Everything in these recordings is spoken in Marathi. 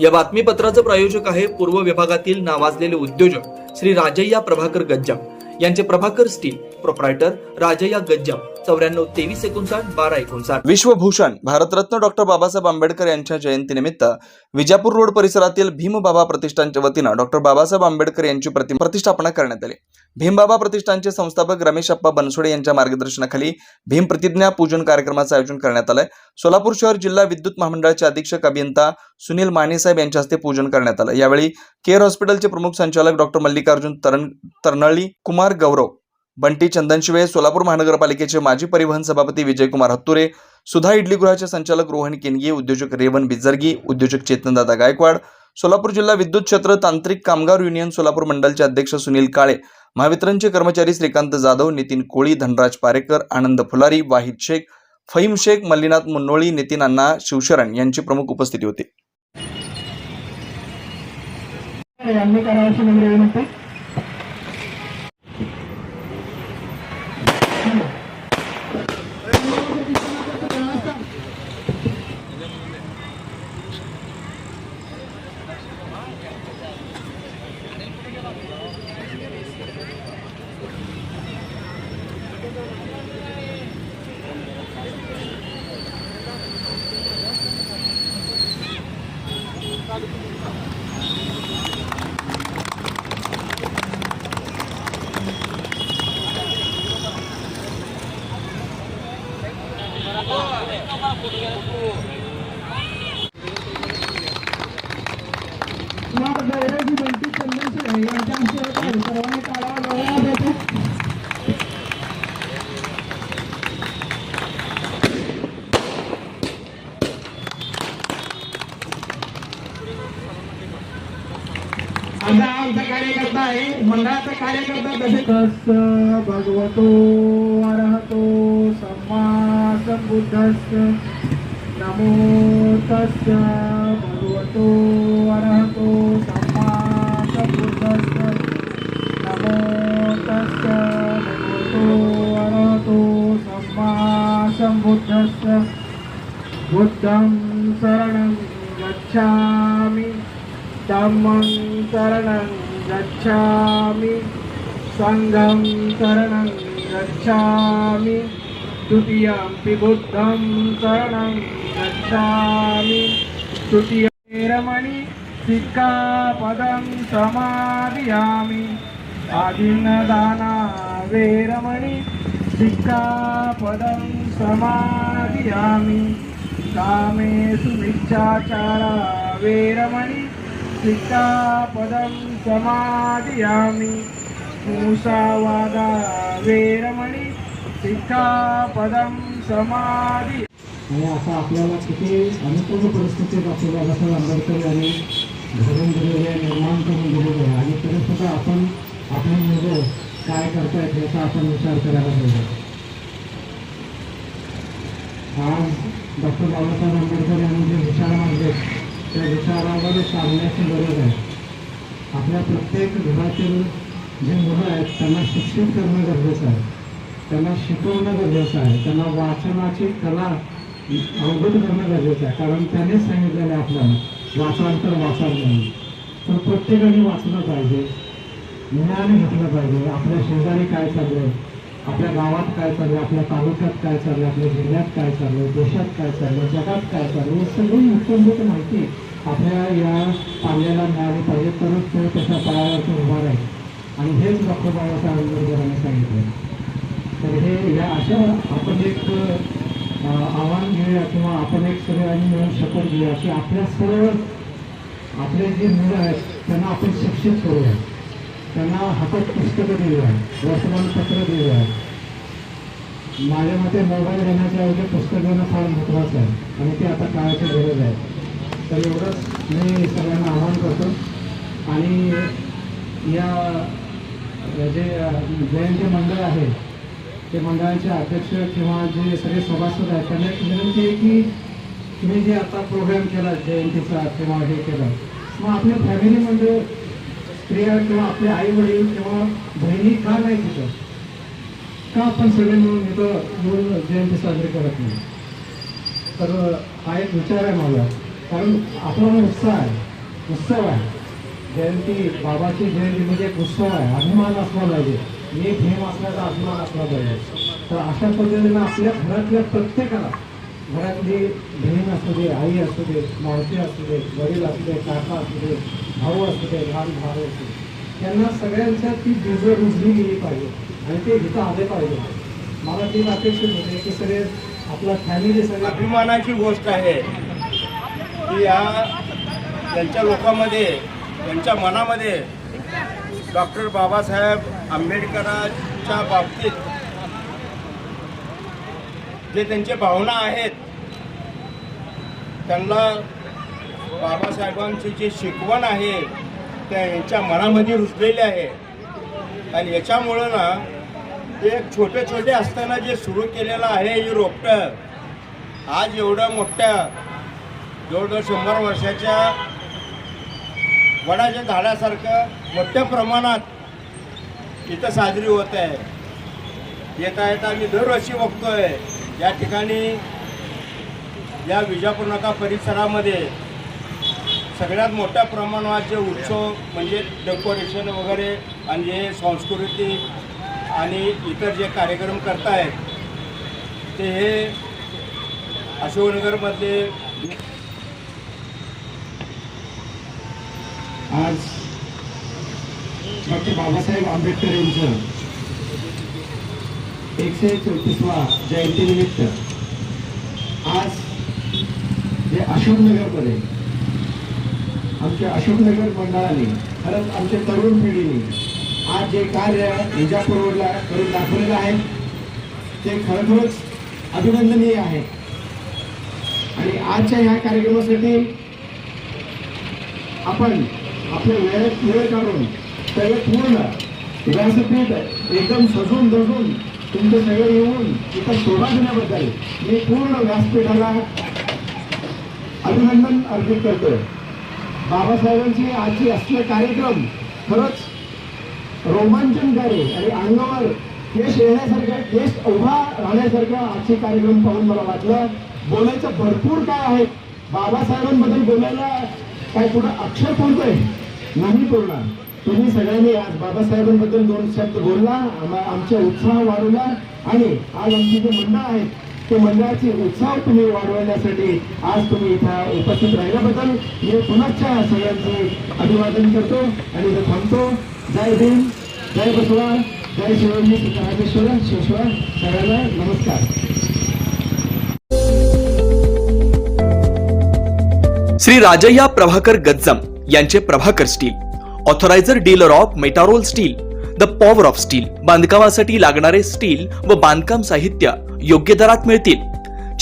या बातमीपत्राचं प्रायोजक आहे पूर्व विभागातील नावाजलेले उद्योजक श्री राजय्या प्रभाकर गज्जाम. यांचे प्रभाकर स्टील प्रोप्रायटर राजय्या गज्जाम. चौऱ्याण्णव तेवीस एकोणसाठ बारा एकोणसाठ. विश्वभूषण भारतरत्न डॉक्टर बाबासाहेब आंबेडकर यांच्या जयंतीनिमित्त विजापूर रोड परिसरातील भीमबाबा प्रतिष्ठानच्या वतीनं डॉक्टर बाबासाहेब आंबेडकर यांची प्रतिमा प्रतिष्ठापना करण्यात आली. भीमबाबा प्रतिष्ठानचे संस्थापक रमेश अप्पा बनसोडे यांच्या मार्गदर्शनाखाली भीम प्रतिज्ञा पूजन कार्यक्रमाचं आयोजन करण्यात आलंय. सोलापूर शहर जिल्हा विद्युत महामंडळाचे अधीक्षक अभियंता सुनील मानेसाहेब यांच्या हस्ते पूजन करण्यात आलं. यावेळी केअर हॉस्पिटलचे प्रमुख संचालक डॉक्टर मल्लिकार्जुन तरण तरनळी कुमार गौरव बंटी चंदनशिवे सोलापूर महानगरपालिकेचे माजी परिवहन सभापती विजयकुमार हत्तुरे सुधा इडलीगृहाचे संचालक रोहन केनगी उद्योजक रेवन बिजर्गी उद्योजक चेतनदादा गायकवाड सोलापूर जिल्हा विद्युत क्षेत्र तांत्रिक कामगार युनियन सोलापूर मंडलचे अध्यक्ष सुनील काळे महावितरणचे कर्मचारी श्रीकांत जाधव नितीन कोळी धनराज पारेकर आनंद फुलारी वाहिद शेख फहीम शेख मल्लीनाथ मुन्नोळी नितीन अण्णा शिवशरण यांची प्रमुख उपस्थिती होती यांनी करावयाची नम्र विनंती तुम्हाला गैराजी बंटी चंदनशिवे यांच्या हस्ते होत आहे. सर्वांनी काढावा डोळ्याला द्यायचा. आमचा कार्यकर्ता आहे मंडळाचा कार्यकर्ता तसे तस् भगवतो अरहतो संबुद्धस् नमो तस् भगवतो अरहतो सम्मा संबुद्धस् नमो तस् भगवतो अरहतो सम्मा संबुद्धस् बुद्धं शरणं गच्छामि धम्मं शरणं गच्छामि सङ्घं शरणं गच्छामि द्वितीयम्पि बुद्धं शरणं गच्छामि तृतीयरमणि सिक्खापदं समादयामि आदिनदाना वेरमणि सिक्खापदं समादयामि कामेषु मिच्छाचारा वेरमणि सिक्खापदं समादयामि मूषावादा वेरमणि सिक्खापदं समाधी। आणि हो, आता आपल्याला किती अनुकूल परिस्थितीत डॉक्टर बाबासाहेब आंबेडकर यांनी घडून दिलेले आहे निर्माण करून दिलेले आहे. आणि तरी सुद्धा आपण आपले मुलं काय करतायत याचा आपण विचार करायला पाहिजे. आज डॉक्टर बाबासाहेब आंबेडकर यांनी जे विचार मांडले त्या विचारावर चालण्याची गरज आहे. आपल्या प्रत्येक घरातील जे मुलं आहेत त्यांना शिक्षित करणं गरजेचं आहे. त्यांना शिकवणं गरजेचं आहे. त्यांना वाचनाची कला अवगत करणं गरजेचं आहे. कारण त्यानेच सांगितलेलं आहे आपल्याला वाचांतर वाचाल नाही तर प्रत्येकाने वाचलं पाहिजे ज्ञान घेतलं पाहिजे. आपल्या शेजारी काय चाललंय? आपल्या गावात काय चाललंय? आपल्या तालुक्यात काय चाललंय? आपल्या जिल्ह्यात काय चाललंय? देशात काय चाललंय? जगात काय चाललं ही सगळी इत्यंभूत माहिती आपल्या या पाल्याला मिळाली पाहिजे. तरच तो त्याच्या पायावरती उभा राहील. आणि हेच डॉक्टर बाबासाहेब आंबेडकरांनी सांगितलं. तर हे या अशा आपण एक आव्हान घेऊया किंवा आपण एक सगळ्यांनी मिळून शपथ घेऊया की आपल्या सर्व आपले जे मुलं आहेत त्यांना आपण शिक्षित करूया. त्यांना हातात पुस्तकं देऊया वर्तमानपत्र देऊया. माझ्या मते मोबाईल देण्याच्या ऐवजी पुस्तक देणं फार महत्त्वाचं आहे आणि ते आता काळाची गरज आहे. तर एवढंच मी सगळ्यांना आवाहन करतो. आणि या जे जयंती मंडळ आहे ते मंडळाचे अध्यक्ष किंवा जे सगळे सभासद आहेत त्यांना एक विनंती आहे की तुम्ही जे आता प्रोग्राम केला जयंतीचा किंवा हे केलं मग आपल्या फॅमिलीमध्ये स्त्रिया किंवा आपले आई वडील किंवा बहिणी का नाही तिथं का आपण सगळे मिळून इथं मिळून जयंती साजरी करत नाही? तर हा एक विचार आहे माझा. कारण आपला उत्साह आहे. उत्सव आहे. जयंती बाबाची जयंती म्हणजे एक उत्सव आहे. अभिमान असला पाहिजे. मी प्रेम असल्याचा अभिमान असला पाहिजे. तर अशा पद्धतीनं आपल्या घरातल्या प्रत्येकाला घरातली बहीण असू दे आई असू दे मावशी असू दे वडील असू दे काका असू दे भाऊ असू दे लहान भाऊ असू दे त्यांना सगळ्यांच्या ती बीजं रुजली गेली पाहिजे आणि ते इथं आले पाहिजे. मला ती अपेक्षित होते की सगळे आपला फॅमिली सगळे अभिमानाची गोष्ट आहे की या त्यांच्या लोकांमध्ये त्यांच्या मनामध्ये डॉक्टर बाबासाहेब आंबेडकरांच्या बाबतीत जे त्यांचे भावना आहेत त्यांना बाबासाहेबांची जी शिकवण आहे त्या यांच्या मनामध्ये रुजलेली आहे. आणि याच्यामुळं ना ते एक छोटे छोटे असताना जे सुरू केलेलं आहे हे रोपटं आज एवढं मोठ्या जवळजवळ शंभर वर्षाच्या वडाच्या झाडासारखं मोठ्या प्रमाणात इथं साजरी होत आहे. येता येता आम्ही दरवर्षी बघतोय या ठिकाणी या विजापूर नका परिसरामध्ये सगळ्यात मोठ्या प्रमाणात जे उत्सव म्हणजे डेकोरेशन वगैरे आणि जे सांस्कृतिक आणि इतर जे कार्यक्रम करतायत ते हे अशोकनगरमधले आज डॉक्टर बाबासाहेब आंबेडकर यांचं एकशे चौतीसवा जयंतीनिमित्त आज जे अशोकनगरमध्ये आमच्या अशोकनगर मंडळाने खरंच आमच्या तरुण पिढीने आज जे कार्य विजापूर रोडला करून दाखवलेलं आहे ते खरोखरच अभिनंदनीय आहे. आणि आजच्या ह्या कार्यक्रमासाठी आपण आपल्या वेळेत वेळ काढून सगळे पूर्ण. म्हणजे व्यासपीठ एकदम सजून दजून तुमचे सगळे येऊन इथं शोभा देण्याबद्दल मी पूर्ण व्यासपीठाला अभिनंदन अर्पित करतोय. बाबासाहेबांची आजचे असले कार्यक्रम खरंच रोमांचनकारी आणि अंगावर केस येण्यासारखं केस उभा राहण्यासारखं आजचे कार्यक्रम पाहून मला वाटलं. बोलायचं भरपूर काय आहे. बाबासाहेबांबद्दल बोलायला काय कुठं अक्षर बोलतोय नाही बोलणार तुम्ही सगळ्यांनी आज बाबासाहेबांबद्दल दोन शब्द बोलला. आमच्या उत्साह वाढवला. आणि आज आमची जे मंडळ आहेत ते मंडळाचे उत्साह तुम्ही वाढवण्यासाठी आज तुम्ही इथं उपस्थित राहिल्याबद्दल मी पुनश्च सगळ्यांचे अभिवादन करतो आणि इथं थांबतो. जय भीम जय बसवा जय शिवाजी राजेश्वर शिवश्वर सगळ्यांना नमस्कार. श्री राजय्या प्रभाकर गज्जम यांचे Prabhakar steel. Authorizer dealer of Metarol steel the power of steel बांधकामासाठी लागणारे स्टील व बांधकाम साहित्य योग्य दरात मिळतील.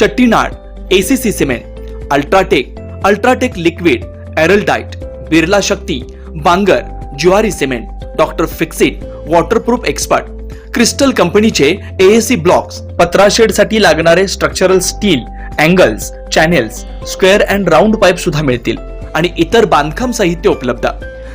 Chettinad ACC cement UltraTech UltraTech liquid Araldite Birla Shakti Bangar Zuari cement doctor Fixit waterproof expert crystal कंपनीचे एएसी ब्लॉक्स पत्राशेडसाठी लागणारे structural steel angles channels square and round pipe सुद्धा मिळतील. आणि इतर बांधकाम साहित्य उपलब्ध.